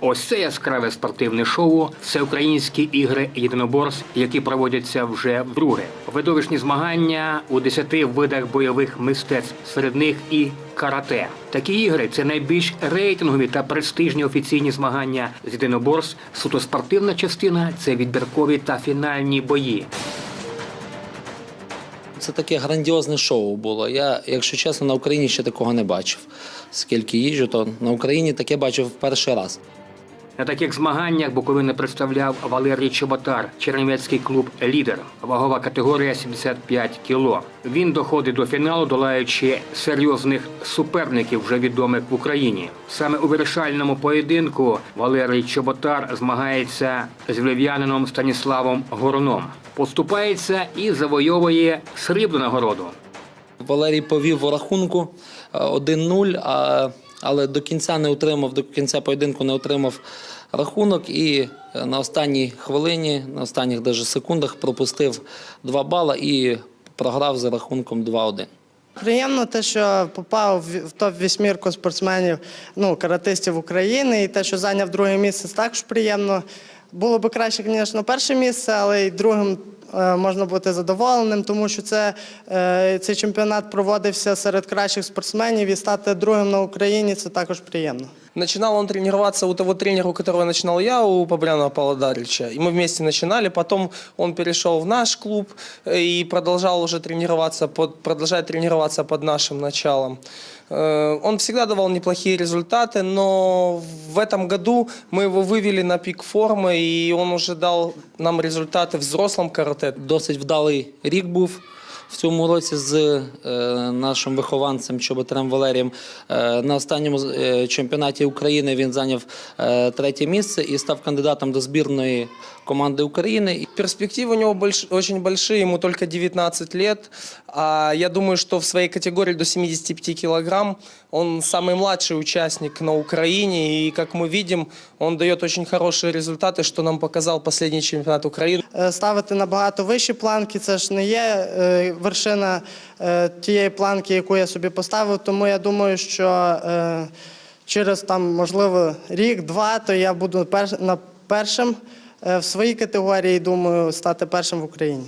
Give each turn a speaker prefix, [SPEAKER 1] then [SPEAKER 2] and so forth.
[SPEAKER 1] Ось це яскраве спортивне шоу Всеукраїнські ігри єдиноборств, які проводяться вже вдруге. Видовищні змагання у 10 видах бойових мистецтв, серед них і карате. Такі ігри це найбільш рейтингові та престижні офіційні змагання з єдиноборств. Суто спортивна частина це відбіркові та фінальні бої.
[SPEAKER 2] Це таке грандіозне шоу було. Я, якщо чесно, на Україні ще такого не бачив. Скільки їжджу, то на Україні таке бачив перший раз.
[SPEAKER 1] На таких змаганнях Буковини представляв Валерій Чоботар, чернівецький клуб Лідер. Вагова категорія 75 кіло. Він доходить до фіналу, долаючи серйозних суперників, вже відомих в Україні. Саме у вирішальному поєдинку Валерій Чоботар змагається з львів'янином Станіславом Гороном. Поступається і завойовує срібну нагороду.
[SPEAKER 2] Валерій повів у рахунку е, 1-0, а, але до кінця не отримав, до кінця поєдинку не отримав рахунок і е, на останній хвилині, на останніх даже секундах пропустив 2 бала і програв за рахунком 2-1.
[SPEAKER 3] Приємно те, що попав в- в топ-вісьмірку спортсменів, ну, каратистів України, і те, що зайняв друге місце, також приємно. Було б краще, звісно, перше місце, але й другим е, можна бути задоволеним, тому що це, е, цей чемпіонат проводився серед кращих спортсменів і стати другим на Україні це також приємно.
[SPEAKER 4] Начинал он тренироваться у того тренера, у которого начинал я, у Побрянова Павла Дарича. И мы вместе начинали. Потом он перешел в наш клуб и продолжал уже тренироваться, под, продолжает тренироваться под нашим началом. Э, Он всегда давал неплохие результаты, но в этом году мы его вывели на пик формы, и он уже дал нам результаты в взрослом карате.
[SPEAKER 2] Досить вдалий рік був в цьому році з е, нашим вихованцем Чоботарем Валерієм. Е, на останньому е, чемпіонаті України він зайняв е, третє місце і став кандидатом до збірної команди України.
[SPEAKER 4] Перспективы у него больш- очень большие, ему только 19 лет. А я думаю, что в своей категории до 75 килограмм он самый младший участник на Украине. И, как мы видим, он дает очень хорошие результаты, что нам показал последний чемпионат Украины.
[SPEAKER 3] Е, ставити набагато вищі планки. Це ж не є е, вершина е, тієї планки, яку я собі поставив. Тому я думаю, що через там, можливо, рік-два, то я буду перш, на першим в своїй категорії, думаю, стати першим в Україні.